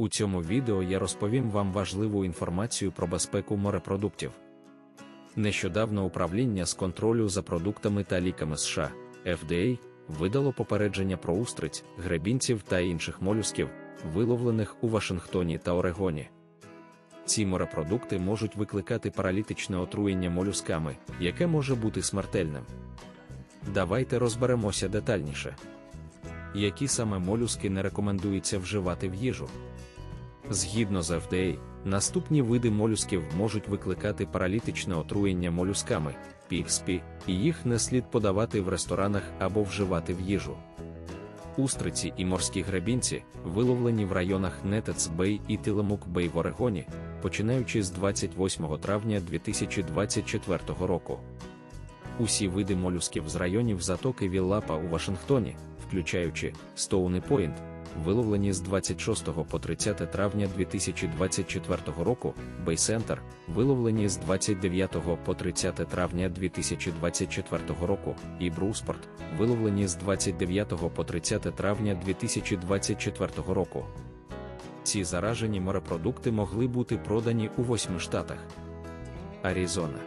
У цьому відео я розповім вам важливу інформацію про безпеку морепродуктів. Нещодавно управління з контролю за продуктами та ліками США FDA видало попередження про устриць, гребінців та інших молюсків, виловлених у Вашингтоні та Орегоні. Ці морепродукти можуть викликати паралітичне отруєння молюсками, яке може бути смертельним. Давайте розберемося детальніше. Які саме молюски не рекомендується вживати в їжу? Згідно з FDA, наступні види молюсків можуть викликати паралітичне отруєння молюсками, PXP, і їх не слід подавати в ресторанах або вживати в їжу. Устриці і морські гребінці, виловлені в районах Нетец Бей і Тиламук Бей в Орегоні, починаючи з 28 травня 2024 року. Усі види молюсків з районів затоки Віллапа у Вашингтоні, включаючи Стоуни Пойнт, виловлені з 26 по 30 травня 2024 року, Бейсентер, виловлені з 29 по 30 травня 2024 року, і Бруспорт, виловлені з 29 по 30 травня 2024 року. Ці заражені морепродукти могли бути продані у восьми штатах: Аризона,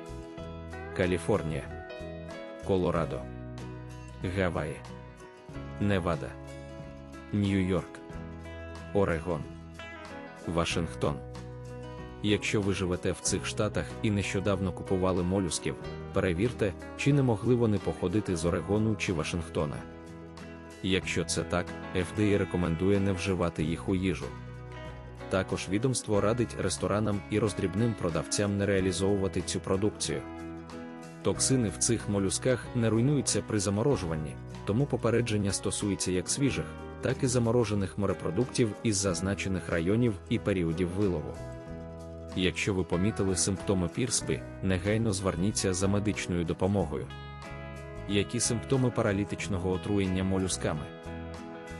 Каліфорнія, Колорадо, Гаваї, Невада. Нью-Йорк, Орегон, Вашингтон. Якщо ви живете в цих штатах і нещодавно купували молюсків, перевірте, чи не могли вони походити з Орегону чи Вашингтона. Якщо це так, FDA рекомендує не вживати їх у їжу. Також відомство радить ресторанам і роздрібним продавцям не реалізовувати цю продукцію. Токсини в цих молюсках не руйнуються при заморожуванні, тому попередження стосується як свіжих, так і заморожених морепродуктів із зазначених районів і періодів вилову. Якщо ви помітили симптоми пірспи, негайно зверніться за медичною допомогою. Які симптоми паралітичного отруєння молюсками?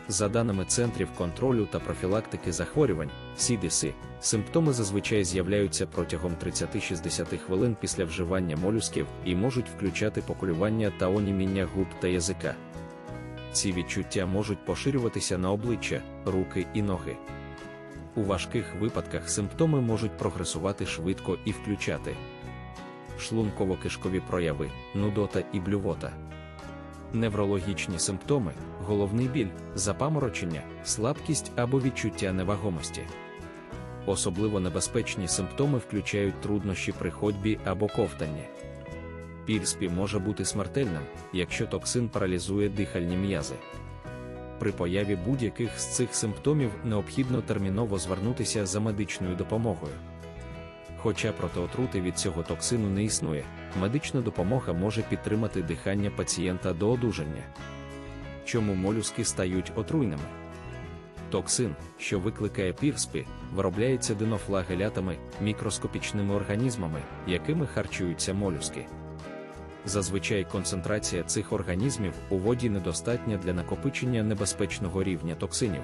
За даними Центрів контролю та профілактики захворювань, CDC, симптоми зазвичай з'являються протягом 30-60 хвилин після вживання молюсків і можуть включати поколювання та оніміння губ та язика. Ці відчуття можуть поширюватися на обличчя, руки і ноги. У важких випадках симптоми можуть прогресувати швидко і включати шлунково-кишкові прояви, нудота і блювота. Неврологічні симптоми, головний біль, запаморочення, слабкість або відчуття невагомості. Особливо небезпечні симптоми включають труднощі при ходьбі або ковтанні. Пірспі може бути смертельним, якщо токсин паралізує дихальні м'язи. При появі будь-яких з цих симптомів необхідно терміново звернутися за медичною допомогою. Хоча протиотрути від цього токсину не існує, медична допомога може підтримати дихання пацієнта до одужання. Чому молюски стають отруйними? Токсин, що викликає пірспі, виробляється динофлагелятами, мікроскопічними організмами, якими харчуються молюски. Зазвичай концентрація цих організмів у воді недостатня для накопичення небезпечного рівня токсинів.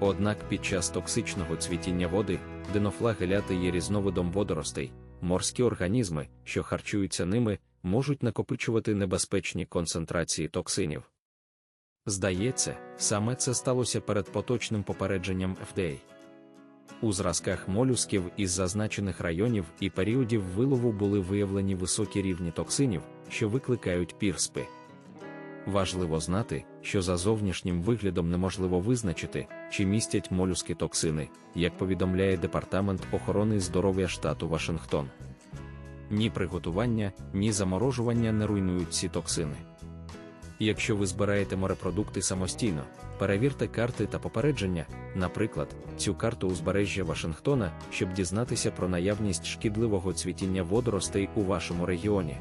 Однак під час токсичного цвітіння води динофлагеляти є різновидом водоростей, морські організми, що харчуються ними, можуть накопичувати небезпечні концентрації токсинів. Здається, саме це сталося перед поточним попередженням FDA. У зразках молюсків із зазначених районів і періодів вилову були виявлені високі рівні токсинів, що викликають пірспи. Важливо знати, що за зовнішнім виглядом неможливо визначити, чи містять молюски токсини, як повідомляє Департамент охорони здоров'я штату Вашингтон. Ні приготування, ні заморожування не руйнують ці токсини. Якщо ви збираєте морепродукти самостійно, перевірте карти та попередження, наприклад, цю карту узбережжя Вашингтона, щоб дізнатися про наявність шкідливого цвітіння водоростей у вашому регіоні.